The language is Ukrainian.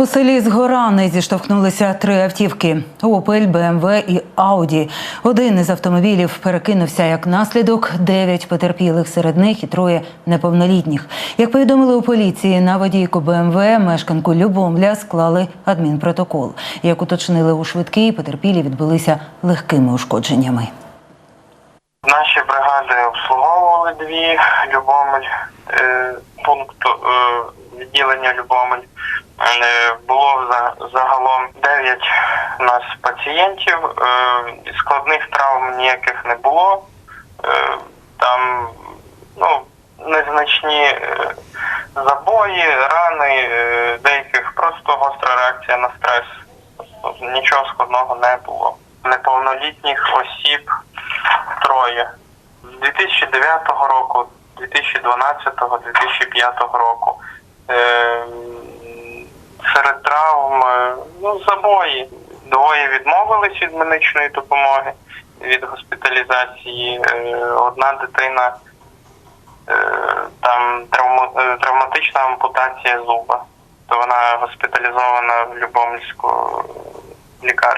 У селі Згорани зіштовхнулися три автівки: Опель, БМВ і Ауді. Один із автомобілів перекинувся як наслідок. Дев'ять потерпілих серед них і троє неповнолітніх. Як повідомили у поліції, на водійку БМВ мешканку Любомля склали адмінпротокол. Як уточнили у швидкій, потерпілі відбулися легкими ушкодженнями. Наші бригади обслуговували дві Любомель, е, відділення Любомель. Е, було за- загалом 9 у нас пацієнтів. Е, складних травм ніяких не було. Е, там ну, незначні забої, рани, деяких просто гостра реакція на стрес. Тобто Нічого складного не було. Неповнолітніх осіб троє. З 2009 року, 2012, 2005 року. Е, серед травм е, ну, забої. Двоє відмовились від медичної допомоги, від госпіталізації. Е, одна дитина е, там травматична ампутація зуба. То вона госпіталізована в Любомльську лікарню.